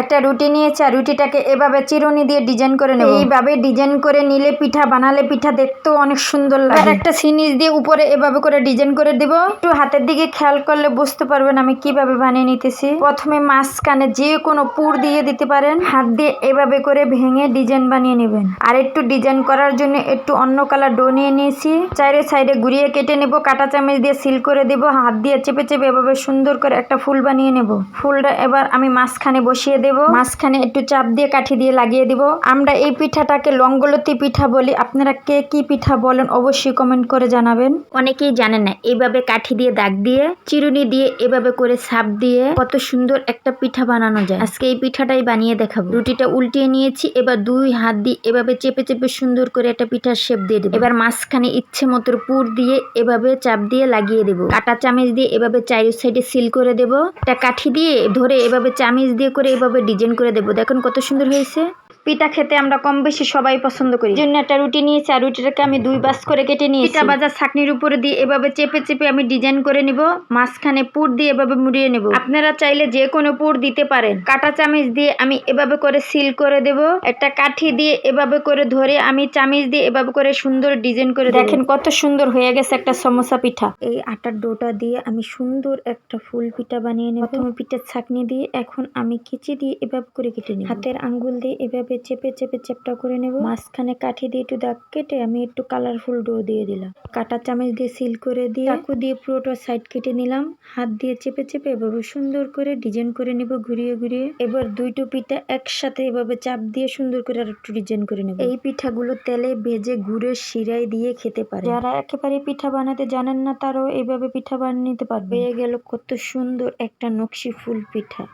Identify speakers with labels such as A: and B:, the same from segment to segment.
A: একটা রুটি নিয়েছি আর রুটিটাকে এভাবে চিরুনি দিয়ে ডিজাইন করে নেব। এইভাবে ডিজাইন করে নিলে পিঠা, বানালে পিঠা দেখতেও অনেক সুন্দর লাগে। আর একটা সিনিস দিয়ে উপরে এভাবে করে ডিজাইন করে দেব। একটু হাতের দিকে খেয়াল করলে বুঝতে পারবেন আমি কীভাবে বানিয়ে নিতেছি। প্রথমে মাঝখানে যে কোনো পুর দিয়ে দিতে পারেন। হাত দিয়ে এভাবে করে ভেঙে ডিজাইন বানিয়ে নেবেন। আর একটু ডিজাইন করার জন্য একটু অন্য কালার ডো নিয়ে নিয়েছি। চাইরে সাইডে ঘুরিয়ে কেটে নেব। কাটা চামচ দিয়ে সিল করে দেব। হাত দিয়ে চেপে চেপে এভাবে সুন্দর করে একটা ফুল বানিয়ে নেব। ফুলটা এবার আমি মাঝখানে বসিয়ে দেব। মাঝখানে একটু চাপ দিয়ে কাঠি দিয়ে লাগিয়ে দিব। আমরা এই পিঠাটাকে লঙ্গলতি পিঠা বলি। আপনারা কে কি পিঠা বলেন অবশ্যই কমেন্ট করে জানাবেন। অনেকেই জানেন না এইভাবে কাঠি দিয়ে দাগ দিয়ে, চিরুনি দিয়ে এভাবে করে সাপ দিয়ে কত সুন্দর একটা পিঠা বানানো যায়। আজকে এই পিঠাটাই বানিয়ে দেখাবো। রুটিটা উল্টিয়ে নিয়েছি, এবার দুই হাত দিয়ে এভাবে চেপে চেপে সুন্দর করে একটা পিঠার শেপ দিয়ে দেবো। এবার মাঝখানে ইচ্ছে মতো পুর দিয়ে এভাবে চাপ দিয়ে লাগিয়ে দেবো। কাটা চামচ দিয়ে এভাবে চারি সাইডে সিল করে দেবো। একটা কাঠি দিয়ে ধরে এভাবে চামিচ দিয়ে করে এভাবে ডিজাইন করে দেবো। দেখুন কত সুন্দর হয়েছে। পিঠা খেতে আমরা কম বেশি সবাই পছন্দ করি। জন্য একটা রুটি নিয়েছি আর রুটিটাকে আমি দুই বাস করে কেটে নিয়েছি। পিঠা বাজার ছাকনির উপরে দিয়ে এভাবে চেপে চেপে আমি ডিজাইন করে নিব মাঝখানে পুর দিয়ে এভাবে মুড়িয়ে নেব। আপনারা চাইলে যে কোনো পুর দিতে পারেন। কাটা চামিচ দিয়ে আমি এভাবে করে সিল করে দেব। একটা কাঠি দিয়ে এভাবে করে ধরে আমি চামিচ দিয়ে এভাবে করে সুন্দর ডিজাইন করে দেখেন কত সুন্দর হয়ে গেছে একটা সমোসা পিঠা। এই আটার ডোটা দিয়ে আমি সুন্দর একটা ফুল পিঠা বানিয়ে নেব। প্রথমে পিঠার ছাকনি দিয়ে এখন আমি কেচি দিয়ে এভাবে করে কেটে নেব। হাতের আঙ্গুল দিয়ে এভাবে চেপে চেপে চেপটা করে নেব। মাঝখানে কাঠি দিয়ে একটু দাগ কেটে আমি একটু কালারফুল ডো দিয়ে দিলাম। কাটা চামচ দিয়ে সিল করে দিয়ে চাকু দিয়ে পুরোটা সাইড কেটে নিলাম। হাত দিয়ে চেপে চেপে এভাবে সুন্দর করে ডিজাইন করে নেব ঘুরিয়ে ঘুরিয়ে। এবার দুইটো পিঠা একসাথে এভাবে চাপ দিয়ে সুন্দর করে আর একটু ডিজাইন করে নেব। এই পিঠাগুলো তেলে ভেজে গুড়ের শিরাই দিয়ে খেতে পারে যারা একেবারে পিঠা বানাতে জানেন না, তারাও এইভাবে পিঠা বানিয়ে নিতে পারবে হয়ে গেল কত সুন্দর একটা নকশি ফুল পিঠা।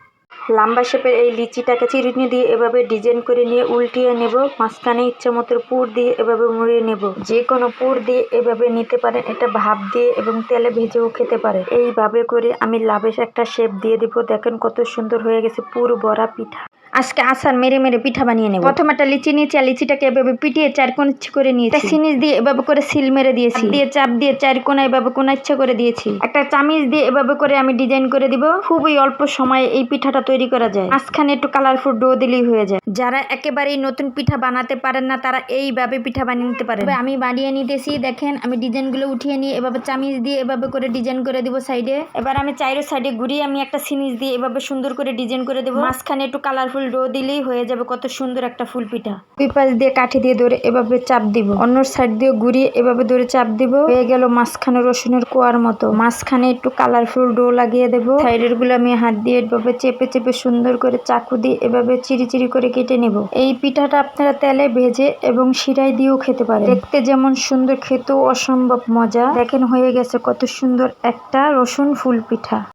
A: লম্বা শেপের এই লিচিটাকে চিরুনি দিয়ে এভাবে ডিজাইন করে নিয়ে উল্টিয়ে নেব। মাঝখানে ইচ্ছে মতো পুর দিয়ে এভাবে মুড়িয়ে নেব। যে কোনো পুর দিয়ে এভাবে নিতে পারেন। এটা ভাপ দিয়ে এবং তেলে ভেজেও খেতে পারেন। এইভাবে করে আমি লাভের একটা শেপ দিয়ে দিব। দেখেন কত সুন্দর হয়ে গেছে পুর বড়া পিঠা। আজকে আসার মেরে মেরে পিঠা বানিয়ে নেব। প্রথম একটা লিচি নিয়েছি আর লিচিটাকে এভাবে পিটিয়ে চার কোন ইচ্ছে করে নিয়েছি। সিনিস দিয়ে এভাবে করে সিল মেরে দিয়েছি। দিয়ে চাপ দিয়ে চার কোনা এভাবে কোনা ইচ্ছা করে দিয়েছি। একটা চামিচ দিয়ে এভাবে করে আমি ডিজাইন করে দিব। খুবই অল্প সময়ে এই পিঠাটা তৈরি করা যায়। মাঝখানে একটু কালারফুল ডো দিলেই হয়ে যায়। যারা একেবারেই নতুন পিঠা বানাতে পারেন না তারা এইভাবে পিঠা বানিয়ে নিতে পারে এবার আমি বানিয়ে নিতেছি দেখেন আমি ডিজাইনগুলো উঠিয়ে নিয়ে এভাবে চামিচ দিয়ে এভাবে করে ডিজাইন করে দিব সাইডে। এবার আমি চাইরো সাইডে ঘুরিয়ে আমি একটা সিনিস দিয়ে এভাবে সুন্দর করে ডিজাইন করে দেবো। মাঝখানে একটু কালারফুল ডো দিলেই হয়ে যাবে কত সুন্দর একটা ফুল পিঠা। দুই পাশ দিয়ে কাঠি দিয়ে ধরে এভাবে চাপ দিব। অন্য সাইড দিয়ে ঘুরিয়ে এভাবে ধরে চাপ দিব। হয়ে গেল মাঝখানে রসুনের কোয়ার মতো। মাঝখানে একটু কালারফুল ডো লাগিয়ে দেবো। সাইডেরগুলো আমি হাত দিয়ে এভাবে চেপে চেপে সুন্দর করে চাকু দিয়ে এভাবে চিরি চিরি করে কেটে নেব। এই পিঠাটা আপনারা তেলে ভেজে এবং শিরাই দিয়েও খেতে পারেন। দেখতে যেমন সুন্দর, খেতেও অসম্ভব মজা। দেখেন হয়ে গেছে কত সুন্দর একটা রসুন ফুল পিঠা।